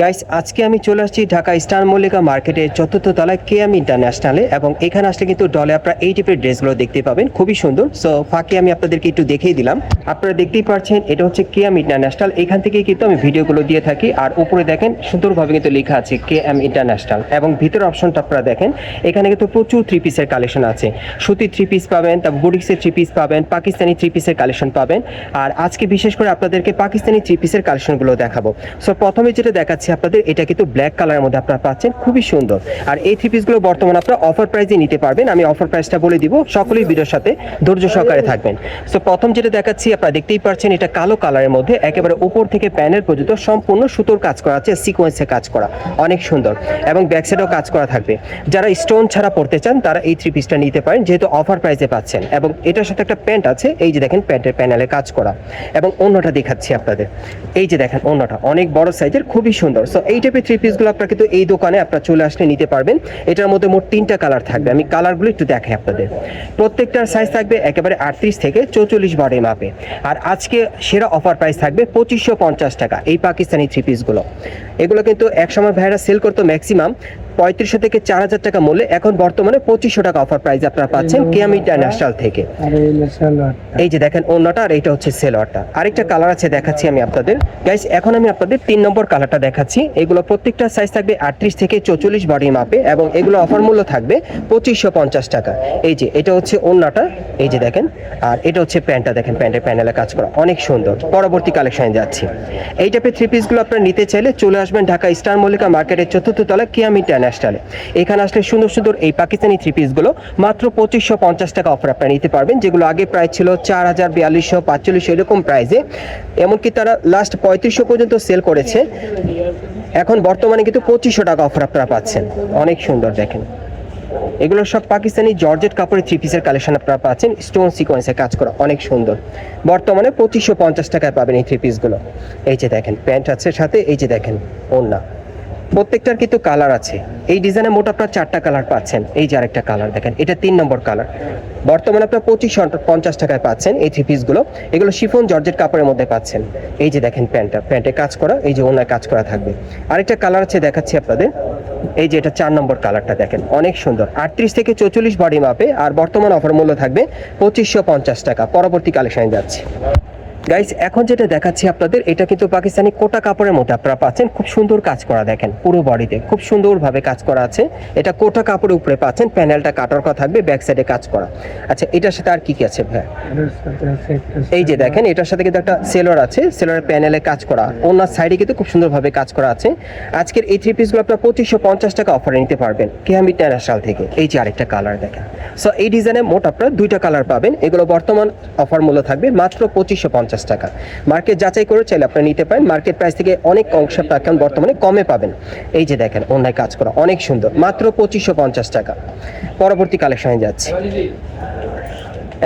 Guys আজকে আমি চলে আসছি ঢাকা স্টার মল্লিকা মার্কেটের চতুর্থ তলায় কে কেএম ইন্টারন্যাশনালে এবং এখানে আসলে কিন্তু ডলে আপনারা এই টাইপের ড্রেসগুলো দেখতে পাবেন। খুবই সুন্দর। সো ফাঁকে আমি আপনাদেরকে একটু দেখিয়ে দিলাম। আপনারা দেখতেই পাচ্ছেন, এটা হচ্ছে কে কেএম ইন্টারন্যাশনাল। এখান থেকে কিন্তু আমি ভিডিওগুলো দিয়ে থাকি। আর উপরে দেখেন, সুন্দরভাবে কিন্তু লেখা আছে কে কেএম ইন্টারন্যাশনাল। এবং ভিতরের অপশনটা আপনারা দেখেন, এখানে কিন্তু প্রচুর থ্রি পিসের কালেকশন আছে। সুতির থ্রি পিস পাবেন, তারপর বুটিক্সের থ্রি পিস পাবেন, পাকিস্তানি থ্রি পিসের কালেকশন পাবেন। আর আজকে বিশেষ করে আপনাদেরকে পাকিস্তানি থ্রি পিসের কালেকশনগুলো দেখাবো। সো প্রথমে যেটা দেখাচ্ছি আপনাদের এটা কিন্তু ব্ল্যাক কালারের মধ্যে আপনারা পাচ্ছেন খুবই সুন্দর। আর এই থ্রি পিসগুলো বর্তমানে আপনারা অফার প্রাইসে নিতে পারবেন আমি অফার প্রাইসটা বলে দিব সকলেই ভিডিওর সাথে ধৈর্য সহকারে থাকবেন। সো প্রথম যেটা দেখাচ্ছি আপনারা দেখতেই পাচ্ছেন এটা কালো কালারের মধ্যে একেবারে উপর থেকে প্যানেল পর্যন্ত সম্পূর্ণ সুতোর কাজ করা আছে সিকোয়েন্সে কাজ করা অনেক সুন্দর। এবং ব্যাক সাইডেও কাজ করা থাকবে। যারা স্টোন ছাড়া পড়তে চান তারা এই থ্রি পিসটা নিতে পারেন যেহেতু অফার প্রাইসে পাচ্ছেন। এবং এটার সাথে একটা প্যান্ট আছে এই যে দেখেন প্যান্টের প্যানেলে কাজ করা। এবং অন্যটা দেখাচ্ছি আপনাদের। এই যে দেখেন অন্যটা অনেক বড় সাইজের খুবই সুন্দর। সো এই টাইপের থ্রি পিসগুলো আপনারা কিন্তু এই দোকানে আপনারা চলে আসলে নিতে পারবেন। এটার মধ্যে মোট তিনটা কালার থাকবে। আমি কালারগুলো একটু দেখাই আপনাদের। প্রত্যেকটার সাইজ থাকবে একেবারে আটত্রিশ থেকে চৌচল্লিশ বারে মাপে। আর আজকে সেরা অফার প্রাইস থাকবে পঁচিশশো পঞ্চাশ টাকা এই পাকিস্তানি থ্রি পিসগুলো এগুলো কিন্তু একসময় ভাইরা সেল করতো ম্যাক্সিমাম পঁয়ত্রিশশো থেকে চার হাজার টাকা মূল্যে এখন বর্তমানে পঁচিশশো টাকা অফার প্রাইস আপনারা পাচ্ছেন কেয়াম ইন্টারন্যাশনাল থেকে। এই যে দেখেন অন্যটা আর এটা হচ্ছে সেলোয়ারটা আরেকটা কালার আছে দেখাচ্ছি আমি আপনাদের। গাইস এখন আমি আপনাদের তিন নম্বর কালারটা দেখাচ্ছি। এগুলো প্রত্যেকটা সাইজ থাকবে আটত্রিশ থেকে চৌচল্লিশ বডি মাপে এবং এগুলো অফার মূল্য থাকবে পঁচিশশো পঞ্চাশ টাকা। এই যে এটা হচ্ছে অন্যটা। এই যে দেখেন আর এটা হচ্ছে প্যান্টটা দেখেন প্যান্টের প্যানেলে কাজ করা। অনেক সুন্দর। পরবর্তী কালেকশনে যাচ্ছি। এই টাইপের থ্রি পিসগুলো আপনারা নিতে চাইলে চলে আসবেন ঢাকা স্টার মল্লিকা মার্কেটের চতুর্থ তলা কিয়াম ইন্টারন্যাশনালে এখানে আসলে সুন্দর সুন্দর এই পাকিস্তানি থ্রি পিসগুলো মাত্র পঁচিশশো পঞ্চাশ টাকা অফার আপনারা নিতে পারবেন, যেগুলো আগে প্রাইস ছিল চার হাজার বিয়াল্লিশশো পাঁচচল্লিশশো এরকম প্রাইসে এমনকি তারা লাস্ট পঁয়ত্রিশশো পর্যন্ত সেল করেছে। এখন বর্তমানে কিন্তু পঁচিশশো টাকা অফার আপনারা পাচ্ছেন। অনেক সুন্দর দেখেন। এগুলো সব পাকিস্তানি জর্জেট কাপড়ের থ্রি পিসের কালেকশন আপনারা পাচ্ছেন স্টোন সিকোয়েন্সে কাজ করা, অনেক সুন্দর। বর্তমানে পঁচিশশো পঞ্চাশ টাকায় পাবেন এই থ্রি পিসগুলো এই যে দেখেন প্যান্ট আছে সাথে, এই যে দেখেন ওন্না প্রত্যেকটার কিন্তু কালার আছে। এই ডিজাইনে মোট আপনার চারটা কালার পাচ্ছেন। এই যে আরেকটা কালার দেখেন, এটা তিন নম্বর কালার বর্তমানে আপনার পঁচিশশো পঞ্চাশ টাকায় পাচ্ছেন এই থ্রি পিসগুলো এগুলো শিফন জর্জেট কাপড়ের মধ্যে পাচ্ছেন। এই যে দেখেন প্যান্টটা, প্যান্টে কাজ করা, এই যে ওনায় কাজ করা থাকবে। আরেকটা কালার আছে দেখাচ্ছি আপনাদের। এই যে এটা চার নম্বর কালারটা দেখেন, অনেক সুন্দর। আটত্রিশ থেকে চৌচল্লিশ বডি মাপে আর বর্তমান অফার মূল্য থাকবে পঁচিশশো পঞ্চাশ টাকা। পরবর্তী কালেকশনে যাচ্ছে। গাইস এখন যেটা দেখাচ্ছি আপনাদের, এটা কিন্তু পাকিস্তানি কোটা কাপড়ের মধ্যে আপনারা পাচ্ছেন। খুব সুন্দর কাজ করা দেখেন, পুরো বডিতে। খুব সুন্দরভাবে কাজ করা আছে। এটা কোটা কাপড়ের উপরে পাচ্ছেন, প্যানেলটা কাটার করা থাকবে, ব্যাক সাইডে কাজ করা। আচ্ছা এটার সাথে আর কি কি আছে ভাই এই যে দেখেন, এটার সাথে কিন্তু একটা সেলর আছে, সেলরের প্যানেলে কাজ করা। ওনার সাইডে কিন্তু খুব সুন্দরভাবে কাজ করা আছে। আজকের এই থ্রি পিসগুলো আপনার পঁচিশশো পঞ্চাশ টাকা অফারে নিতে পারবেন কেহামি ইন্টারন্যাশনাল থেকে। এই যে আরেকটা কালার দেখেন। সো এই ডিজাইনে মোট আপনারা দুইটা কালার পাবেন। এগুলো বর্তমান অফার মূল্য থাকবে মাত্র পঁচিশশো পঞ্চাশ টাকা। মার্কেট যাচাই করে চাইলে আপনারা নিতে পারেন। মার্কেট প্রাইস থেকে অনেক অংশ আপনারা বর্তমানে কমে পাবেন। এই যে দেখেন, অন্যায় কাজ করা, অনেক সুন্দর। মাত্র পঁচিশশো পঞ্চাশ টাকা। পরবর্তী কালেকশনে যাচ্ছে।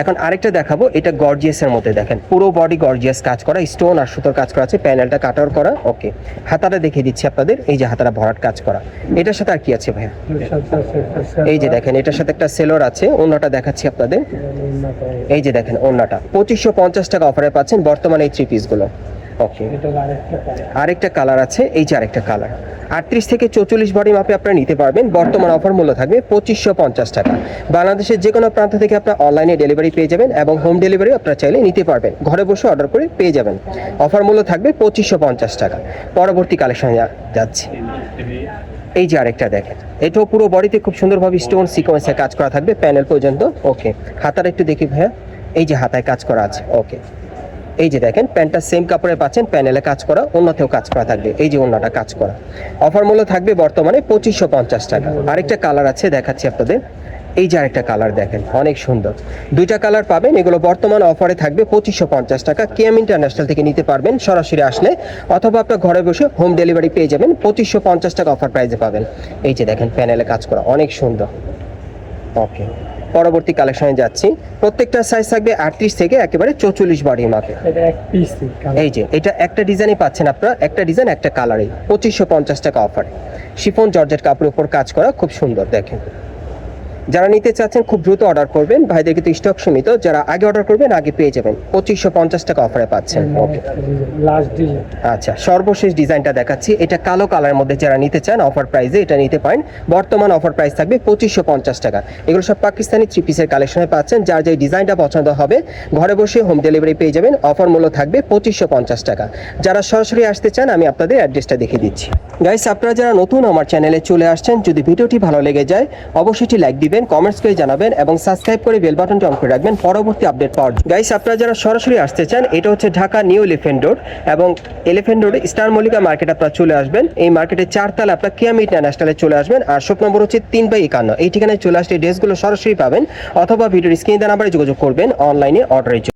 এখন আরেকটা দেখাবো, এটা গর্জিয়াসের মধ্যে দেখেন। পুরো বডি গর্জিয়াস কাজ করা স্টোন আর সুতোর কাজ করা আছে প্যানেলটা কাটার করা ওকে হাতাটা দেখিয়ে দিচ্ছি আপনাদের, এই যে হাতাটা ভরাট কাজ করা। এটার সাথে আর কি আছে ভাইয়া? এই যে দেখেন, এটার সাথে একটা সেলর আছে অন্যটা দেখাচ্ছি আপনাদের। এই যে দেখেন অন্যটা পঁচিশশো পঞ্চাশ টাকা অফারে পাচ্ছেন বর্তমানে এই থ্রি পিসগুলো ওকে আরেকটা কালার আছে এই যে আরেকটা কালার আটত্রিশ থেকে চৌচল্লিশ বডি মাপে আপনারা নিতে পারবেন। বর্তমান অফার মূল্য থাকবে পঁচিশশো পঞ্চাশ টাকা। বাংলাদেশের যে কোনো প্রান্ত থেকে আপনার অনলাইনে ডেলিভারি পেয়ে যাবেন এবং হোম ডেলিভারি আপনারা চাইলে নিতে পারবেন। ঘরে বসে অর্ডার করে পেয়ে যাবেন। অফার মূল্য থাকবে পঁচিশশো পঞ্চাশ টাকা। পরবর্তী কালেকশনে যাচ্ছে। এই যে আরেকটা দেখেন। এটাও পুরো বডিতে খুব সুন্দরভাবে স্টোন সিকোয়েন্সে কাজ করা থাকবে প্যানেল পর্যন্ত। ওকে হাতার একটু দেখি ভাইয়া। এই যে হাতায় কাজ করা আছে। ওকে এই যে দেখেন, প্যান্টটা সেম কাপড়ে পাচ্ছেন, প্যানেলে কাজ করা, অন্যতেও কাজ করা থাকবে। এই যে অন্যটা কাজ করা। অফার মূল্য থাকবে বর্তমানে পঁচিশশো পঞ্চাশ টাকা। আরেকটা কালার আছে, দেখাচ্ছি আপনাদের। এই যে আরেকটা কালার দেখেন, অনেক সুন্দর। দুইটা কালার পাবেন, এগুলো বর্তমান অফারে থাকবে পঁচিশশো পঞ্চাশ টাকা। কেএম ইন্টারন্যাশনাল থেকে নিতে পারবেন সরাসরি আসলে, অথবা আপনার ঘরে বসে হোম ডেলিভারি পেয়ে যাবেন, পঁচিশশো পঞ্চাশ টাকা অফার প্রাইসে পাবেন। এই যে দেখেন, প্যানেলে কাজ করা, অনেক সুন্দর। ওকে পরবর্তী কালেকশনে যাচ্ছি। প্রত্যেকটা সাইজ থাকবে আটত্রিশ থেকে একেবারে চৌচল্লিশ বডি মাপে এই যে এটা একটা ডিজাইনই পাচ্ছেন আপনারা একটা ডিজাইন একটা কালারে পঁচিশশো পঞ্চাশ টাকা অফার শিফন জর্জেট কাপড়ের উপর কাজ করা খুব সুন্দর দেখেন। যারা নিতে চাচ্ছেন খুব দ্রুত অর্ডার করবেন। ভাইদের কিন্তু স্টক সীমিত। যারা আগে অর্ডার করবেন আগে পেয়ে যাবেন। পঁচিশশো পঞ্চাশ টাকা অফারে পাচ্ছেন। ওকে আচ্ছা সর্বশেষ ডিজাইনটা দেখাচ্ছি। এটা কালো কালার মধ্যে যারা নিতে চান অফার প্রাইসে এটা নিতে পারেন। বর্তমান অফার প্রাইস থাকবে পঁচিশশো পঞ্চাশ টাকা। এগুলো সব পাকিস্তানি থ্রি পিসের কালেকশনে পাচ্ছেন। যার যে ডিজাইনটা পছন্দ হবে ঘরে বসে হোম ডেলিভারি পেয়ে যাবেন। অফার মূল্য থাকবে পঁচিশশো পঞ্চাশ টাকা। যারা সরাসরি আসতে চান আমি আপনাদের অ্যাড্রেসটা দেখিয়ে দিচ্ছি। গাইস আপনারা যারা নতুন আমার চ্যানেলে চলে আসছেন যদি ভিডিওটি ভালো লেগে যায় অবশ্যই লাইক দিবেন। কমেন্টস করে জানাবেন এবং সাবস্ক্রাইব করে বেল বাটনটি অন করে রাখবেন। পরবর্তী আপডেট পাওয়ার গাইস আপনারা যারা সরাসরি আসতে চান, এটা হচ্ছে ঢাকা নিউ এলিফেন্ট রোড এবং এলিফেন্ট রোডে স্টার মল্লিকা মার্কেট আপনারা চলে আসবেন। এই মার্কেটের চারতলা আপনার কিয়ামি ইন্টারন্যাশনালে চলে আসবেন আর শপ নম্বর হচ্ছে তিন বাই একান্ন। এই ঠিকানায় চলে আসলে ড্রেসগুলো সরাসরি পাবেন অথবা ভিডিওর স্ক্রিন দেওয়া নাম্বারে যোগাযোগ করবেন অনলাইনে অর্ডারের জন্য।